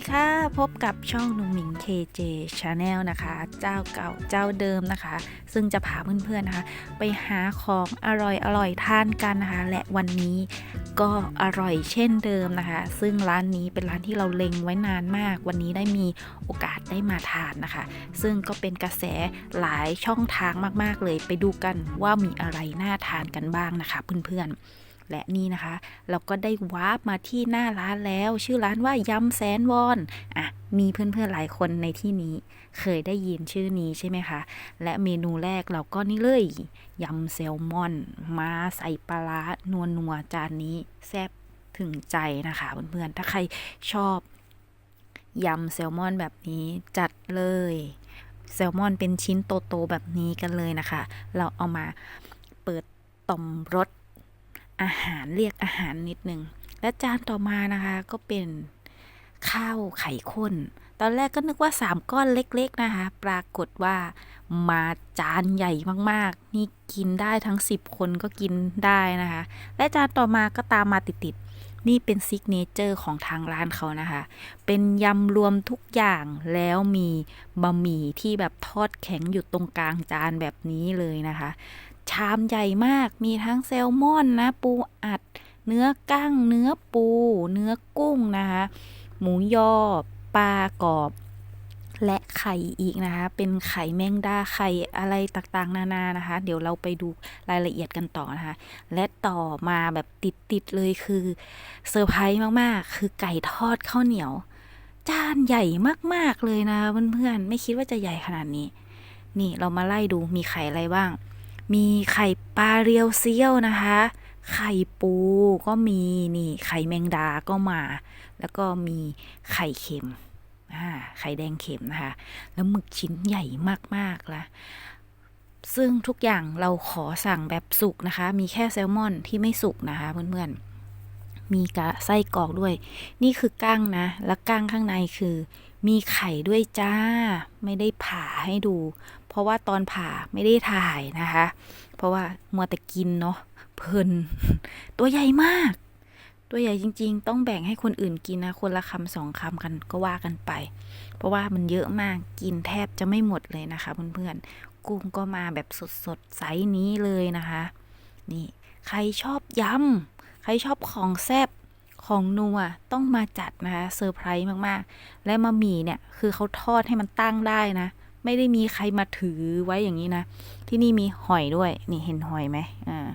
ีค่ะ พบกับช่องหนุ่งหมิง KJ Channel นะคะ เจ้าเก่าเจ้าเดิมนะคะ ซึ่งจะพาเพื่อนๆนะคะ ไปหาของอร่อยอร่อยทานกันนะคะ และวันนี้ก็อร่อยเช่นเดิมนะคะ ซึ่งร้านนี้เป็นร้านที่เราเล็งไว้นานมาก วันนี้ได้มีโอกาสได้มาทานนะคะ ซึ่งก็เป็นกระแสหลายช่องทางมากๆเลย ไปดูกันว่ามีอะไรน่าทานกันบ้างนะคะ เพื่อนๆ และนี่นะคะ เราก็ได้วาร์ปมาที่หน้าร้านแล้ว ชื่อร้านว่ายำแสนวอนอะมีเพื่อนๆหลายคนในที่นี้ เคยได้ยินชื่อนี้ใช่ไหมคะ และเมนูแรกเราก็นี่เลยยำแซลมอน มาใส่ปลาร้านัวนัวๆจานนี้แซ่บถึงใจนะคะเพื่อนๆถ้าใครชอบยำแซลมอนแบบนี้จัดเลยแซลมอนเป็นชิ้นโต ๆ แบบนี้กันเลยนะคะ เราเอามาเปิดต่อมรส อาหารเรียกอาหารนิดนึง และจานต่อมานะคะก็เป็นข้าวไข่ข้น ตอนแรกก็นึกว่า 3 ก้อนเล็ก ๆ นะคะ ปรากฏว่ามาจานใหญ่มากๆ นี่กินได้ทั้ง 10 คนก็กินได้นะคะ และจานต่อมาก็ตามมาติดๆ นี่เป็นซิกเนเจอร์ของทางร้านเขานะคะ เป็นยำรวมทุกอย่างแล้วมีบะหมี่ที่แบบทอดแข็งอยู่ตรงกลางจานแบบนี้เลยนะคะ ชามใหญ่มาก มีทั้งแซลมอนนะ ปูอัด เนื้อกั้ง เนื้อปู เนื้อกุ้งนะคะ หมูยอ ปลากรอบ และไข่อีกนะคะ เป็นไข่แมงดา ไข่อะไรต่างๆ นานานะคะ เดี๋ยวเราไปดูรายละเอียดกันต่อนะคะ และต่อมาแบบติดๆเลยคือเซอร์ไพรส์มากๆ คือไก่ทอดข้าวเหนียว จานใหญ่มากๆเลยนะเพื่อนๆ ไม่คิดว่าจะใหญ่ขนาดนี้ นี่เรามาไล่ดูมีไข่อะไรบ้าง มีไข่ปลาเรียวเซียวนะคะ ไข่ปูก็มีนี่ไข่แมงดาก็มา แล้วก็มีไข่เค็มไข่แดงเค็มนะคะ แล้วหมึกชิ้นใหญ่มากๆละซึ่งทุกอย่างเราขอสั่งแบบสุกนะคะ มีแค่แซลมอนที่ไม่สุกนะคะเพื่อนๆ มีกระไส้กรอกด้วย นี่คือกั้งนะ แล้วกั้งข้างในคือ มีไข่ด้วยจ้า ไม่ได้ผ่าให้ดู เพราะว่าตอนผ่าไม่ได้ถ่ายนะคะ เพราะว่ามัวแต่กินเนาะเพลินตัวใหญ่มาก ตัวใหญ่จริง ๆ ต้องแบ่งให้คนอื่นกินนะ คนละคำสองคำกันก็ว่ากันไป เพราะว่ามันเยอะมากกินแทบจะไม่หมดเลยนะคะเพื่อนๆกุ้งก็มาแบบสดๆไซส์นี้เลยนะคะ นี่ใครชอบยำใครชอบของแซบของนัวต้องมาจัดนะคะเซอร์ไพรส์มากๆ และมาหมี่เนี่ย คือเขาทอดให้มันตั้งได้นะ ไม่ได้มีใครมาถือไว้อย่างนี้นะ ที่นี่มีหอยด้วย นี่เห็นหอยไหมอ่า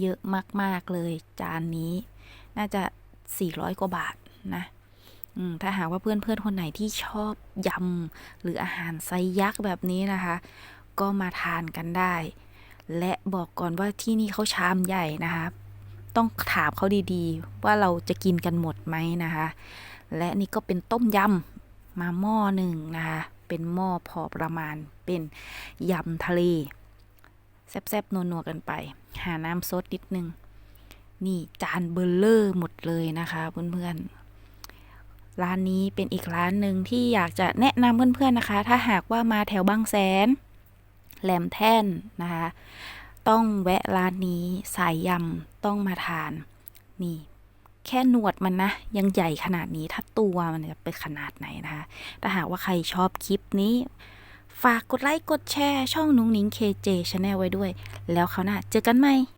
เยอะมาก ๆ เลย จานนี้ น่าจะ 400 กว่าบาทนะอืมถ้าหากว่าเพื่อนๆคนไหนที่ชอบยำ หรืออาหารไซยักษ์แบบนี้นะคะ ก็มาทานกันได้ และบอกก่อนว่าที่นี่เขาชามใหญ่นะคะ ต้องถามเขาดีๆ ว่าเราจะกินกันหมดไหมนะคะ และนี่ก็เป็นต้มยำมาหม้อหนึ่งนะคะ เป็นหม้อพอประมาณ เป็นยำทะเล แซ่บๆนัวๆกันไป หาน้ำซดนิดนึง นี่จานเบลเลอร์หมดเลยนะคะเพื่อนๆ ร้านนี้เป็นอีกร้านหนึ่งที่อยากจะแนะนำเพื่อนๆนะคะ ถ้าหากว่ามาแถวบางแสน แหลมแท่นนะคะ ต้องแวะร้านนี้สายยำต้องมาทาน นี่ แค่หนวดมันนะ ยังใหญ่ขนาดนี้ถ้าตัวมันจะเป็นขนาดไหนนะคะ ถ้าหากว่าใครชอบคลิปนี้ ฝากกดไลค์กดแชร์ ช่องนุ้งนิ้ง KJ Channel ไว้ด้วย แล้วเขาวหน้าเจอกันใหม่